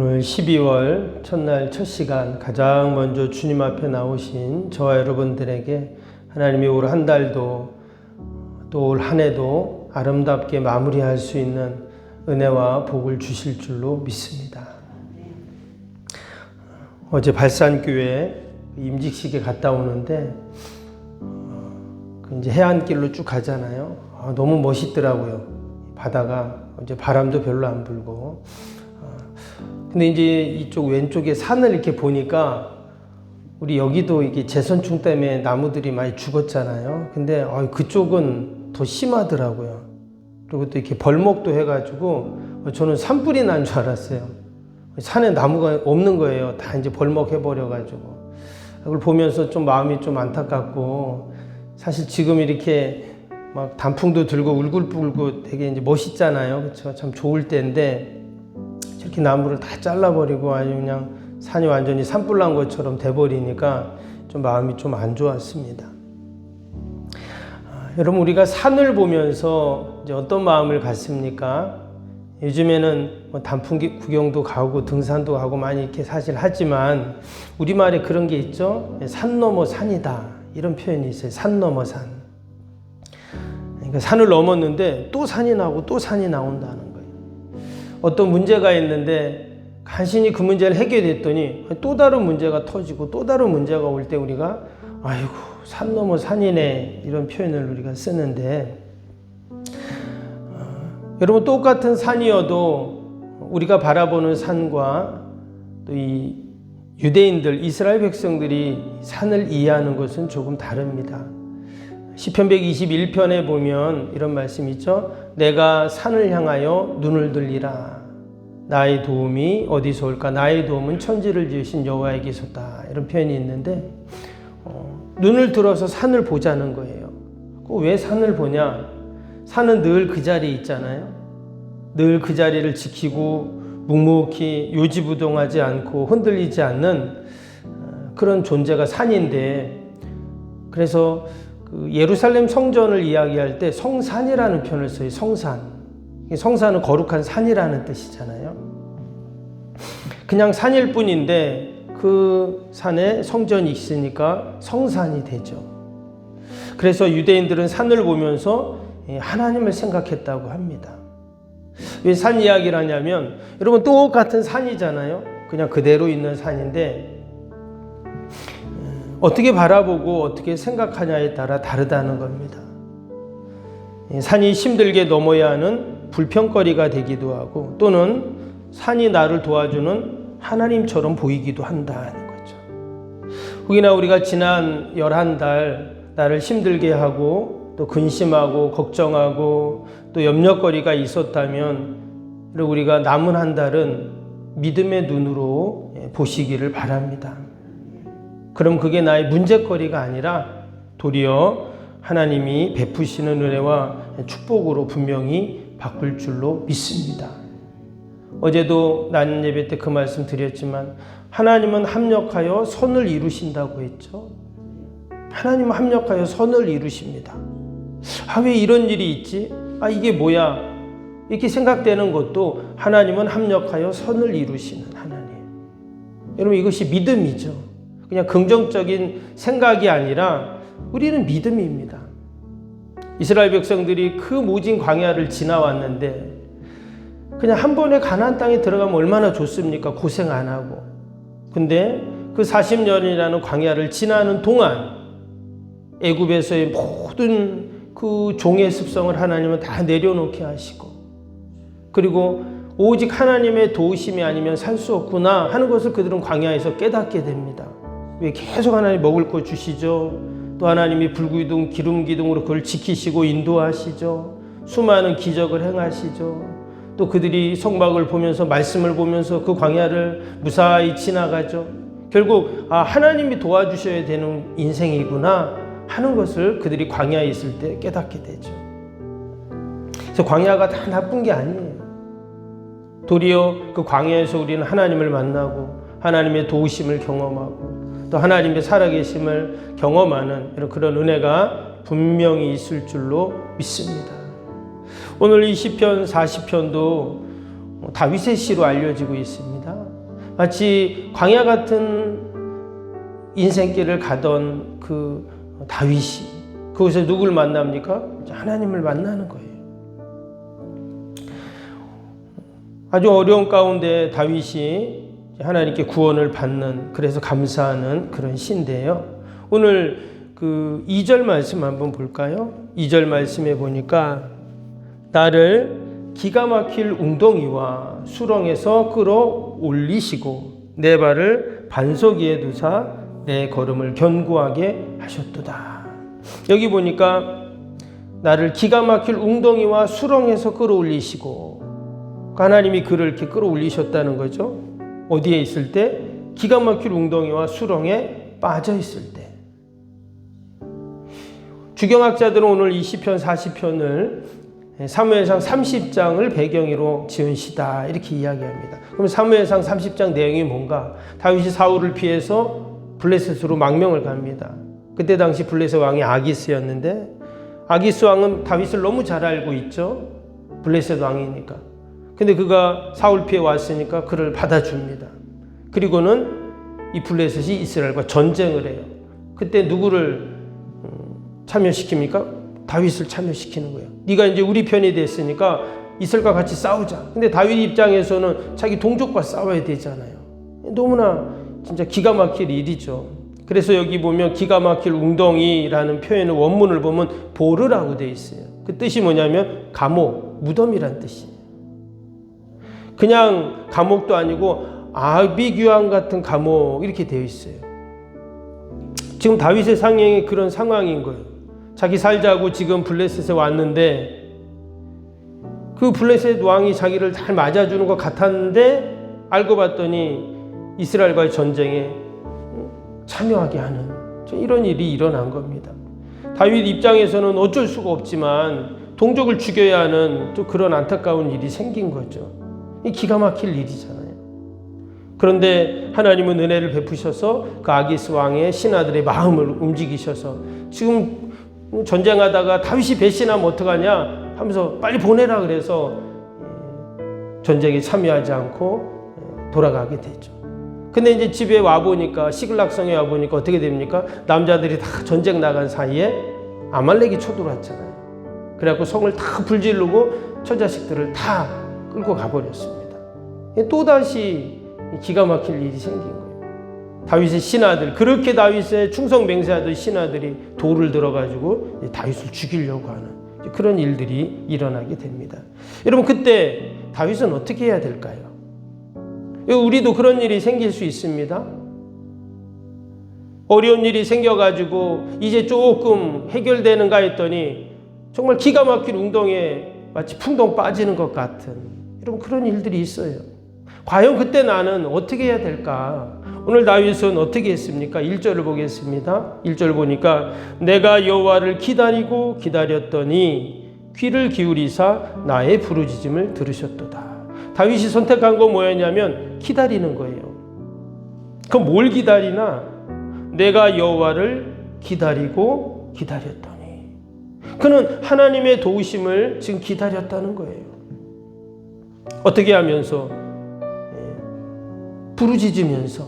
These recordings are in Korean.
오늘 12월 첫날 첫 시간 가장 먼저 주님 앞에 나오신 저와 여러분들에게 하나님이 올 한 달도 또 올 한 해도 아름답게 마무리할 수 있는 은혜와 복을 주실 줄로 믿습니다. 어제 발산교회 임직식에 갔다 오는데 어, 그 이제 해안길로 쭉 가잖아요. 아, 너무 멋있더라고요. 바다가 이제 바람도 별로 안 불고. 어, 근데 이제 이쪽 왼쪽에 산을 이렇게 보니까 우리 여기도 이게 재선충 때문에 나무들이 많이 죽었잖아요. 근데 어, 그쪽은 더 심하더라고요. 그리고 또 이렇게 벌목도 해가지고 저는 산불이 난 줄 알았어요. 산에 나무가 없는 거예요. 다 이제 벌목해버려가지고. 그걸 보면서 좀 마음이 좀 안타깝고, 사실 지금 이렇게 막 단풍도 들고 울긋불긋 되게 이제 멋있잖아요. 그렇죠? 참 좋을 때인데, 저렇게 나무를 다 잘라버리고 아주 그냥 산이 완전히 산불 난 것처럼 돼버리니까 좀 마음이 좀 안 좋았습니다. 아, 여러분, 우리가 산을 보면서 어떤 마음을 갖습니까? 요즘에는 뭐 단풍 구경도 가고 등산도 가고 많이 이렇게 사실 하지만 우리말에 그런 게 있죠. 산 넘어 산이다. 이런 표현이 있어요. 산 넘어 산. 그러니까 산을 넘었는데 또 산이 나고 또 산이 나온다는. 어떤 문제가 있는데 간신히 그 문제를 해결했더니 또 다른 문제가 터지고 또 다른 문제가 올 때 우리가 아이고 산 넘어 산이네 이런 표현을 우리가 쓰는데 여러분 똑같은 산이어도 우리가 바라보는 산과 또 이 유대인들 이스라엘 백성들이 산을 이해하는 것은 조금 다릅니다. 시편 121편에 보면 이런 말씀이 있죠. 내가 산을 향하여 눈을 들리라. 나의 도움이 어디서 올까? 나의 도움은 천지를 지으신 여호와에게서다. 이런 표현이 있는데 어, 눈을 들어서 산을 보자는 거예요. 왜 산을 보냐? 산은 늘 그 자리에 있잖아요. 늘 그 자리를 지키고 묵묵히 요지부동하지 않고 흔들리지 않는 어, 그런 존재가 산인데 그래서 그 예루살렘 성전을 이야기할 때 성산이라는 표현을 써요. 성산. 성산은 거룩한 산이라는 뜻이잖아요. 그냥 산일 뿐인데 그 산에 성전이 있으니까 성산이 되죠. 그래서 유대인들은 산을 보면서 예, 하나님을 생각했다고 합니다. 왜 산 이야기를 하냐면 여러분 똑같은 산이잖아요. 그냥 그대로 있는 산인데 음, 어떻게 바라보고 어떻게 생각하냐에 따라 다르다는 겁니다. 예, 산이 힘들게 넘어야 하는 불평거리가 되기도 하고 또는 산이 나를 도와주는 하나님처럼 보이기도 한다는 거죠. 혹이나 우리가 지난 열한 달 나를 힘들게 하고 또 근심하고 걱정하고 또 염려거리가 있었다면 우리가 남은 한 달은 믿음의 눈으로 예, 보시기를 바랍니다. 그럼 그게 나의 문제거리가 아니라 도리어 하나님이 베푸시는 은혜와 축복으로 분명히 바꿀 줄로 믿습니다. 어제도 나는 예배 때 그 말씀 드렸지만 하나님은 합력하여 선을 이루신다고 했죠. 하나님은 합력하여 선을 이루십니다. 아, 왜 이런 일이 있지? 아, 이게 뭐야? 이렇게 생각되는 것도 하나님은 합력하여 선을 이루시는 하나님. 여러분, 이것이 믿음이죠. 그냥 긍정적인 생각이 아니라 우리는 믿음입니다. 이스라엘 백성들이 그 모진 광야를 지나왔는데 그냥 한 번에 가나안 땅에 들어가면 얼마나 좋습니까? 고생 안 하고. 근데 그 40년이라는 광야를 지나는 동안 애굽에서의 모든 그 종의 습성을 하나님은 다 내려놓게 하시고 그리고 오직 하나님의 도우심이 아니면 살 수 없구나 하는 것을 그들은 광야에서 깨닫게 됩니다. 왜 계속 하나님 먹을 거 주시죠? 또 하나님이 불기둥, 기름 기둥으로 그걸 지키시고 인도하시죠. 수많은 기적을 행하시죠. 또 그들이 성막을 보면서 말씀을 보면서 그 광야를 무사히 지나가죠. 결국 아 하나님이 도와주셔야 되는 인생이구나 하는 것을 그들이 광야에 있을 때 깨닫게 되죠. 그래서 광야가 다 나쁜 게 아니에요. 도리어 그 광야에서 우리는 하나님을 만나고 하나님의 도우심을 경험하고 또 하나님의 살아계심을 경험하는 그런 은혜가 분명히 있을 줄로 믿습니다. 오늘 이 시편 40편도 다윗의 시로 알려지고 있습니다. 마치 광야 같은 인생길을 가던 그 다윗이 그곳에 누굴 만납니까? 하나님을 만나는 거예요. 아주 어려운 가운데 다윗이 하나님께 구원을 받는 그래서 감사하는 그런 시인데요. 오늘 그 2절 말씀 한번 볼까요? 2절 말씀에 보니까 나를 기가 막힐 웅덩이와 수렁에서 끌어올리시고 내 발을 반석 위에 두사 내 걸음을 견고하게 하셨도다. 여기 보니까 나를 기가 막힐 웅덩이와 수렁에서 끌어올리시고 하나님이 그를 이렇게 끌어올리셨다는 거죠. 어디에 있을 때? 기가 막힐 웅덩이와 수렁에 빠져 있을 때. 주경학자들은 오늘 20편, 40편을 사무엘상 30장을 배경으로 지은 시다 이렇게 이야기합니다. 그럼 사무엘상 30장 내용이 뭔가? 다윗이 사울을 피해서 블레셋으로 망명을 갑니다. 그때 당시 블레셋 왕이 아기스였는데 아기스 왕은 다윗을 너무 잘 알고 있죠. 블레셋 왕이니까. 근데 그가 사울 피해 왔으니까 그를 받아줍니다. 그리고는 이 블레셋이 이스라엘과 전쟁을 해요. 그때 누구를 음, 참여시킵니까? 다윗을 참여시키는 거예요. 네가 이제 우리 편이 됐으니까 이슬과 같이 싸우자. 근데 다윗 입장에서는 자기 동족과 싸워야 되잖아요. 너무나 진짜 기가 막힐 일이죠. 그래서 여기 보면 기가 막힐 웅덩이라는 표현의 원문을 보면 보르라고 돼 있어요. 그 뜻이 뭐냐면 감옥, 무덤이란 뜻이에요. 그냥 감옥도 아니고 아비규환 같은 감옥 이렇게 되어 있어요. 지금 다윗의 상황이 그런 상황인 거예요. 자기 살자고 지금 블레셋에 왔는데 그 블레셋 왕이 자기를 잘 맞아주는 것 같았는데 알고 봤더니 이스라엘과의 전쟁에 참여하게 하는 이런 일이 일어난 겁니다. 다윗 입장에서는 어쩔 수가 없지만 동족을 죽여야 하는 또 그런 안타까운 일이 생긴 거죠. 이 기가 막힐 일이잖아요. 그런데 하나님은 은혜를 베푸셔서 그 아기스 왕의 신하들의 마음을 움직이셔서 지금 전쟁하다가 다윗이 배신하면 어떡하냐 하면서 빨리 보내라 그래서 전쟁에 참여하지 않고 돌아가게 되죠. 근데 이제 집에 와 보니까 시글락성에 와 보니까 어떻게 됩니까? 남자들이 다 전쟁 나간 사이에 아말렉이 쳐들어왔잖아요. 그래갖고 성을 다 불지르고 처자식들을 다 끌고 가버렸습니다. 또 다시 기가 막힐 일이 생긴 거예요. 다윗의 신하들 그렇게 다윗의 충성 맹세하던 신하들이 돌을 들어가지고 다윗을 죽이려고 하는 그런 일들이 일어나게 됩니다. 여러분 그때 다윗은 어떻게 해야 될까요? 우리도 그런 일이 생길 수 있습니다. 어려운 일이 생겨가지고 이제 조금 해결되는가 했더니 정말 기가 막힌 웅덩이에 마치 풍덩 빠지는 것 같은 여러분 그런 일들이 있어요. 과연 그때 나는 어떻게 해야 될까? 오늘 다윗은 어떻게 했습니까? 1절을 보겠습니다. 1절 보니까 내가 여호와를 기다리고 기다렸더니 귀를 기울이사 나의 부르짖음을 들으셨도다. 다윗이 선택한 건 뭐였냐면 기다리는 거예요. 그럼 뭘 기다리나? 내가 여호와를 기다리고 기다렸더니 그는 하나님의 도우심을 지금 기다렸다는 거예요. 어떻게 하면서 예, 부르짖으면서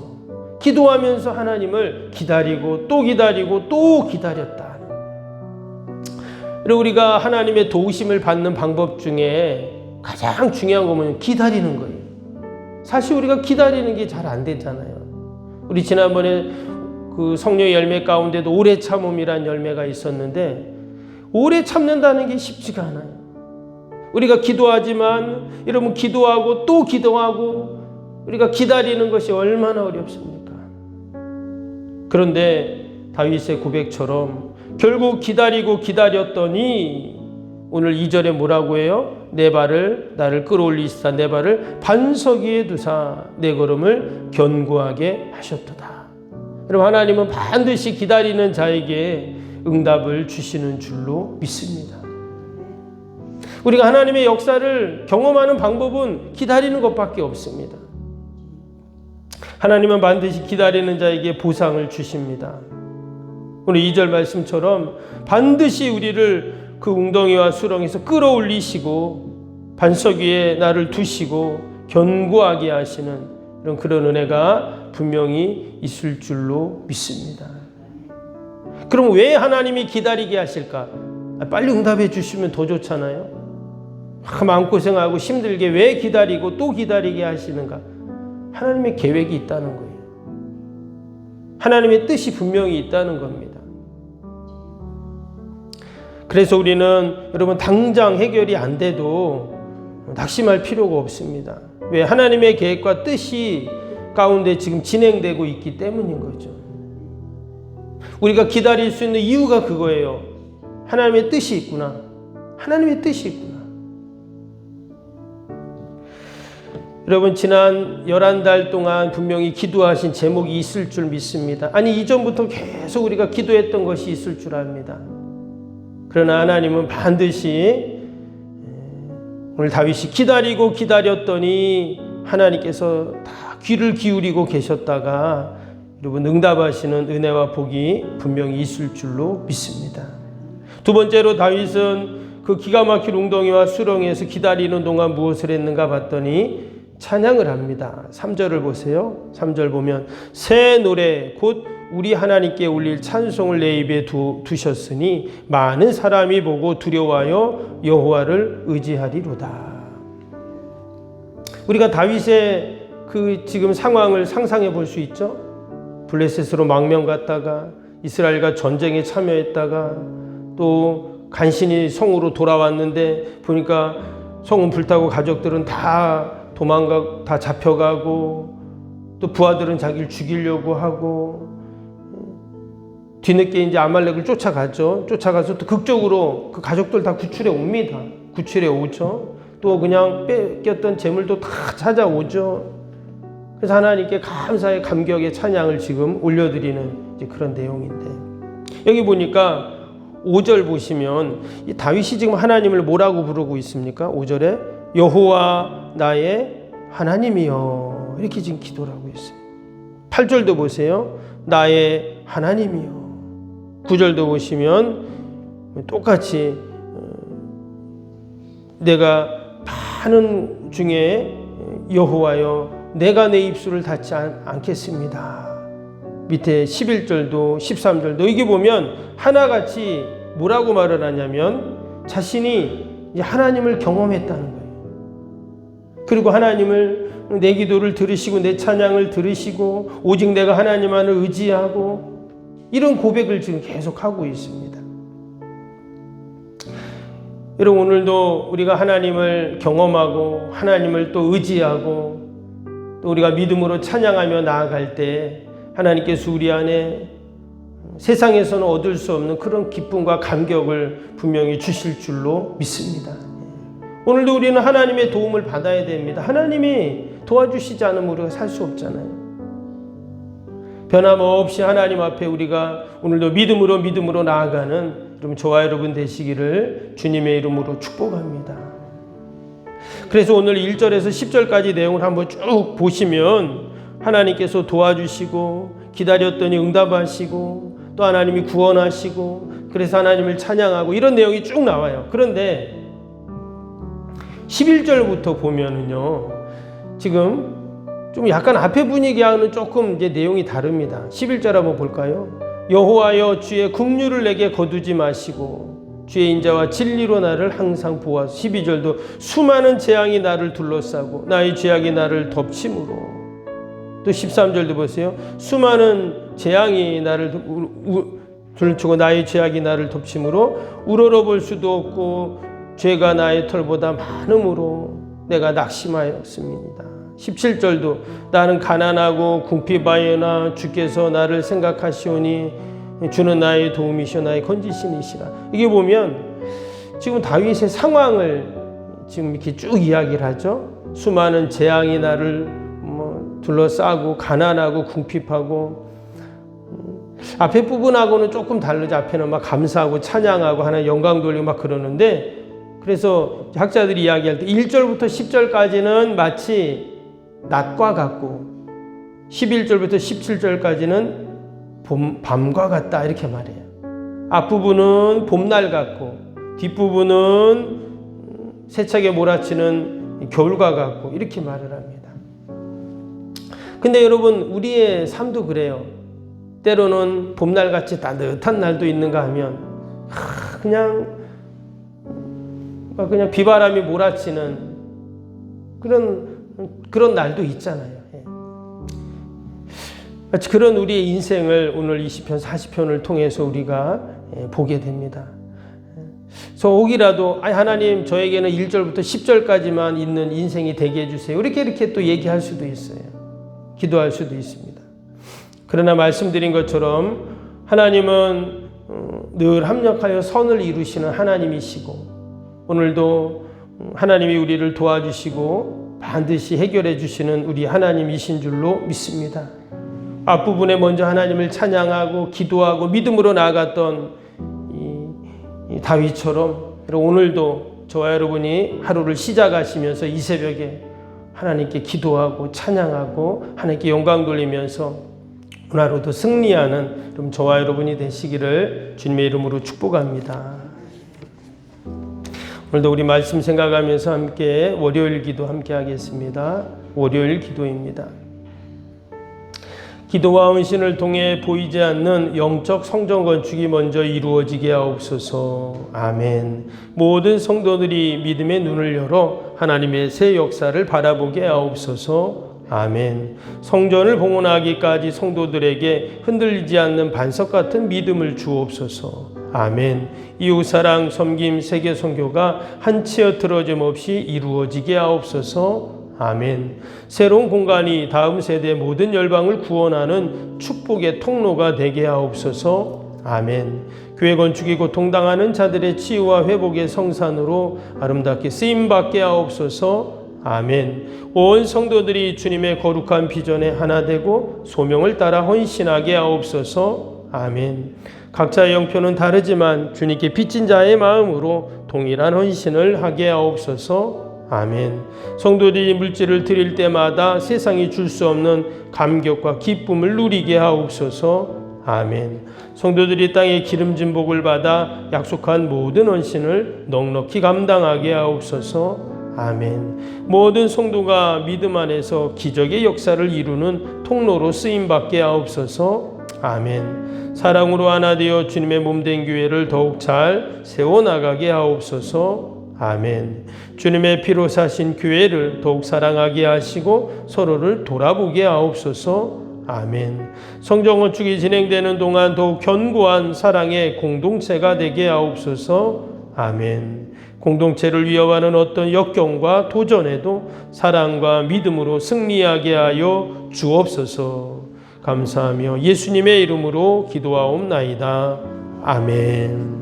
기도하면서 하나님을 기다리고 또 기다리고 또 기다렸다. 우리가 하나님의 도우심을 받는 방법 중에 가장 중요한 거면 기다리는 거예요. 사실 우리가 기다리는 게 잘 안 되잖아요. 우리 지난번에 그 성령 열매 가운데도 오래 참음이란 열매가 있었는데 오래 참는다는 게 쉽지가 않아요. 우리가 기도하지만 여러분 기도하고 또 기도하고 우리가 기다리는 것이 얼마나 어렵습니까? 그런데 다윗의 고백처럼 결국 기다리고 기다렸더니 오늘 2절에 뭐라고 해요? 내 발을 나를 끌어올리시사 내 발을 반석 위에 두사 내 걸음을 견고하게 하셨도다. 여러분 하나님은 반드시 기다리는 자에게 응답을 주시는 줄로 믿습니다. 우리가 하나님의 역사를 경험하는 방법은 기다리는 것밖에 없습니다. 하나님은 반드시 기다리는 자에게 보상을 주십니다. 오늘 2절 말씀처럼 반드시 우리를 그 웅덩이와 수렁에서 끌어올리시고 반석 위에 나를 두시고 견고하게 하시는 이런 그런 은혜가 분명히 있을 줄로 믿습니다. 그럼 왜 하나님이 기다리게 하실까? 아, 빨리 응답해 주시면 더 좋잖아요. 아, 마음고생하고 힘들게 왜 기다리고 또 기다리게 하시는가? 하나님의 계획이 있다는 거예요. 하나님의 뜻이 분명히 있다는 겁니다. 그래서 우리는 여러분 당장 해결이 안 돼도 낙심할 필요가 없습니다. 왜 하나님의 계획과 뜻이 가운데 지금 진행되고 있기 때문인 거죠. 우리가 기다릴 수 있는 이유가 그거예요. 하나님의 뜻이 있구나. 하나님의 뜻이 있구나. 여러분 지난 11달 동안 분명히 기도하신 제목이 있을 줄 믿습니다. 아니 이전부터 계속 우리가 기도했던 것이 있을 줄 압니다. 그러나 하나님은 반드시 오늘 다윗이 기다리고 기다렸더니 하나님께서 다 귀를 기울이고 계셨다가 여러분 응답하시는 은혜와 복이 분명히 있을 줄로 믿습니다. 두 번째로 다윗은 그 기가 막힌 웅덩이와 수렁에서 기다리는 동안 무엇을 했는가 봤더니 찬양을 합니다. 3절을 보세요. 3절 보면 새 노래 곧 우리 하나님께 울릴 찬송을 내 입에 두, 두셨으니 많은 사람이 보고 두려워하여 여호와를 의지하리로다. 우리가 다윗의 그 지금 상황을 상상해 볼 수 있죠. 블레셋으로 망명 갔다가 이스라엘과 전쟁에 참여했다가 또 간신히 성으로 돌아왔는데 보니까 성은 불타고 가족들은 다 도망가 다 잡혀가고 또 부하들은 자기를 죽이려고 하고 뒤늦게 이제 아말렉을 쫓아가죠. 쫓아가서 또 극적으로 그 가족들 다 구출해 옵니다. 구출해 오죠. 또 그냥 뺏겼던 재물도 다 찾아오죠. 그래서 하나님께 감사의 감격의 찬양을 지금 올려드리는 그런 내용인데 여기 보니까 5절 보시면 이 다윗이 지금 하나님을 뭐라고 부르고 있습니까? 5절에 여호와 나의 하나님이여 이렇게 지금 기도를 하고 있어요. 8절도 보세요. 나의 하나님이여 9절도 보시면 똑같이 어, 내가 많은 중에 여호와여 내가 내 입술을 닫지 않겠습니다. 밑에 11절도 13절도 이게 보면 하나같이 뭐라고 말을 하냐면 자신이 하나님을 경험했다는 거예요. 그리고 하나님을 내 기도를 들으시고 내 찬양을 들으시고 오직 내가 하나님만을 의지하고 이런 고백을 지금 계속 하고 있습니다. 여러분 오늘도 우리가 하나님을 경험하고 하나님을 또 의지하고 또 우리가 믿음으로 찬양하며 나아갈 때 하나님께서 우리 안에 세상에서는 얻을 수 없는 그런 기쁨과 감격을 분명히 주실 줄로 믿습니다. 오늘도 우리는 하나님의 도움을 받아야 됩니다. 하나님이 도와주시지 않으면 우리가 살 수 없잖아요. 변함없이 하나님 앞에 우리가 오늘도 믿음으로 믿음으로 나아가는 좀 저와 여러분 되시기를 주님의 이름으로 축복합니다. 그래서 오늘 1절에서 10절까지 내용을 한번 쭉 보시면 하나님께서 도와주시고 기다렸더니 응답하시고 또 하나님이 구원하시고 그래서 하나님을 찬양하고 이런 내용이 쭉 나와요. 그런데 11절부터 보면은요. 지금 좀 약간 앞에 분위기하고는 조금 이제 내용이 다릅니다. 11절 한번 볼까요? 여호와여 주의 국류를 내게 거두지 마시고 주의 인자와 진리로 나를 항상 보아 12절도 수많은 재앙이 나를 둘러싸고 나의 죄악이 나를 덮침으로 또 13절도 보세요. 수많은 재앙이 나를 둘러치고 나의 죄악이 나를 덮침으로 우러러 볼 수도 없고 죄가 나의 털보다 많음으로 내가 낙심하였습니다. 17절도 나는 가난하고 궁핍하여나 주께서 나를 생각하시오니 주는 나의 도움이시오 나의 건지신이시라. 이게 보면 지금 다윗의 상황을 지금 이렇게 쭉 이야기를 하죠. 수많은 재앙이 나를 뭐 둘러싸고 가난하고 궁핍하고 앞에 부분하고는 조금 다르죠. 앞에는 막 감사하고 찬양하고 하나 영광 돌리고 막 그러는데 그래서 학자들이 이야기할 때 1절부터 10절까지는 마치 낮과 같고 11절부터 17절까지는 봄, 밤과 같다 이렇게 말해요. 앞부분은 봄날 같고 뒷부분은 세차게 몰아치는 겨울과 같고 이렇게 말을 합니다. 근데 여러분 우리의 삶도 그래요. 때로는 봄날 같이 따뜻한 날도 있는가 하면 하, 그냥 그냥 비바람이 몰아치는 그런 그런 날도 있잖아요. 예. 마치 그런 우리의 인생을 오늘 20편 40편을 통해서 우리가 예, 보게 됩니다. 그래서 혹이라도 아 하나님 저에게는 1절부터 10절까지만 있는 인생이 되게 해주세요. 이렇게 이렇게 또 얘기할 수도 있어요. 기도할 수도 있습니다. 그러나 말씀드린 것처럼 하나님은 어, 늘 합력하여 선을 이루시는 하나님이시고 오늘도 하나님이 우리를 도와주시고 반드시 해결해 주시는 우리 하나님이신 줄로 믿습니다. 앞부분에 먼저 하나님을 찬양하고 기도하고 믿음으로 나아갔던 이, 이 다윗처럼 오늘도 저와 여러분이 하루를 시작하시면서 이 새벽에 하나님께 기도하고 찬양하고 하나님께 영광 돌리면서 오늘 하루도 승리하는 그럼 저와 여러분이 되시기를 주님의 이름으로 축복합니다. 오늘도 우리 말씀 생각하면서 함께 월요일 기도 함께 하겠습니다. 월요일 기도입니다. 기도와 헌신을 통해 보이지 않는 영적 성전 건축이 먼저 이루어지게 하옵소서. 아멘. 모든 성도들이 믿음의 눈을 열어 하나님의 새 역사를 바라보게 하옵소서. 아멘. 성전을 봉헌하기까지 성도들에게 흔들리지 않는 반석 같은 믿음을 주옵소서. 아멘. 이웃 사랑, 섬김, 세계 선교가 한치어 틀어짐 없이 이루어지게 하옵소서. 아멘. 새로운 공간이 다음 세대 모든 열방을 구원하는 축복의 통로가 되게 하옵소서. 아멘. 교회 건축이 고통당하는 자들의 치유와 회복의 성산으로 아름답게 쓰임 받게 하옵소서. 아멘. 온 성도들이 주님의 거룩한 비전에 하나 되고 소명을 따라 헌신하게 하옵소서. 아멘. 각자의 영표는 다르지만 주님께 빚진 자의 마음으로 동일한 헌신을 하게 하옵소서. 아멘. 성도들이 물질을 드릴 때마다 세상이 줄 수 없는 감격과 기쁨을 누리게 하옵소서. 아멘. 성도들이 땅의 기름진 복을 받아 약속한 모든 헌신을 넉넉히 감당하게 하옵소서. 아멘. 모든 성도가 믿음 안에서 기적의 역사를 이루는 통로로 쓰임 받게 하옵소서. 아멘. 사랑으로 하나 되어 주님의 몸된 교회를 더욱 잘 세워 나가게 하옵소서. 아멘. 주님의 피로 사신 교회를 더욱 사랑하게 하시고 서로를 돌아보게 하옵소서. 아멘. 성정 건축이 진행되는 동안 더욱 견고한 사랑의 공동체가 되게 하옵소서. 아멘. 공동체를 위협하는 어떤 역경과 도전에도 사랑과 믿음으로 승리하게 하여 주옵소서. 감사하며 예수님의 이름으로 기도하옵나이다. 아멘.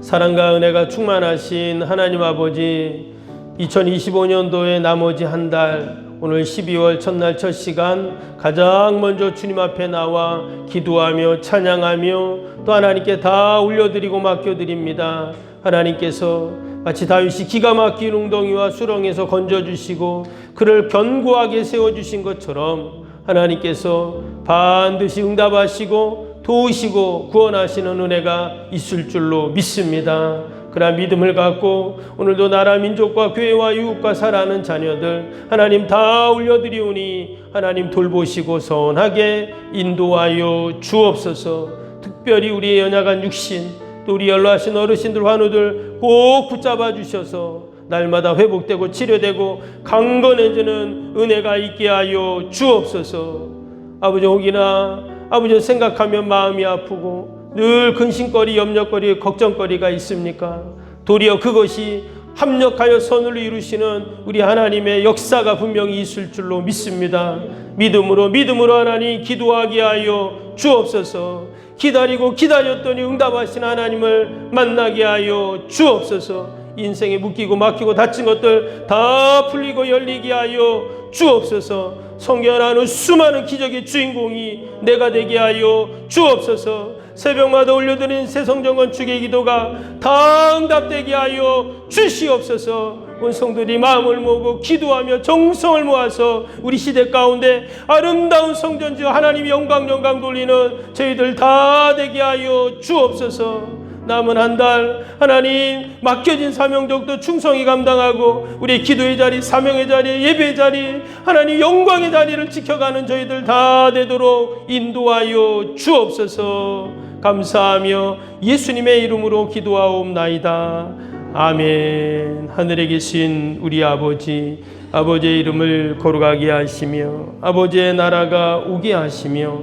사랑과 은혜가 충만하신 하나님 아버지 2025년도의 나머지 한 달 오늘 12월 첫날 첫 시간 가장 먼저 주님 앞에 나와 기도하며 찬양하며 또 하나님께 다 올려드리고 맡겨드립니다. 하나님께서 마치 다윗이 기가 막힌 웅덩이와 수렁에서 건져주시고 그를 견고하게 세워주신 것처럼 하나님께서 반드시 응답하시고 도우시고 구원하시는 은혜가 있을 줄로 믿습니다. 그러나 믿음을 갖고 오늘도 나라 민족과 교회와 이웃과 살아가는 자녀들 하나님 다 올려드리오니 하나님 돌보시고 선하게 인도하여 주옵소서 특별히 우리의 연약한 육신 또 우리 연로하신 어르신들 환우들 꼭 붙잡아 주셔서 날마다 회복되고 치료되고 강건해지는 은혜가 있게 하여 주옵소서 아버지 혹이나 아버지 생각하면 마음이 아프고 늘 근심거리, 염려거리, 걱정거리가 있습니까? 도리어 그것이 합력하여 선을 이루시는 우리 하나님의 역사가 분명히 있을 줄로 믿습니다. 믿음으로 믿음으로 하나님 기도하게 하여 주옵소서. 기다리고 기다렸더니 응답하신 하나님을 만나게 하여 주옵소서. 인생에 묶이고 막히고 다친 것들 다 풀리고 열리게 하여 주옵소서. 성결하는 수많은 기적의 주인공이 내가 되게 하여 주옵소서. 새벽마다 올려드린 새성전 건축의 기도가 다 응답되게 하여 주시옵소서. 온 성들이 마음을 모으고 기도하며 정성을 모아서 우리 시대 가운데 아름다운 성전지어 하나님 영광 영광 돌리는 저희들 다 되게 하여 주옵소서. 남은 한 달 하나님 맡겨진 사명적도 충성히 감당하고 우리 기도의 자리, 사명의 자리, 예배의 자리, 하나님 영광의 자리를 지켜가는 저희들 다 되도록 인도하여 주옵소서. 감사하며 예수님의 이름으로 기도하옵나이다. 아멘. 하늘에 계신 우리 아버지, 아버지의 이름을 거룩하게 하시며 아버지의 나라가 오게 하시며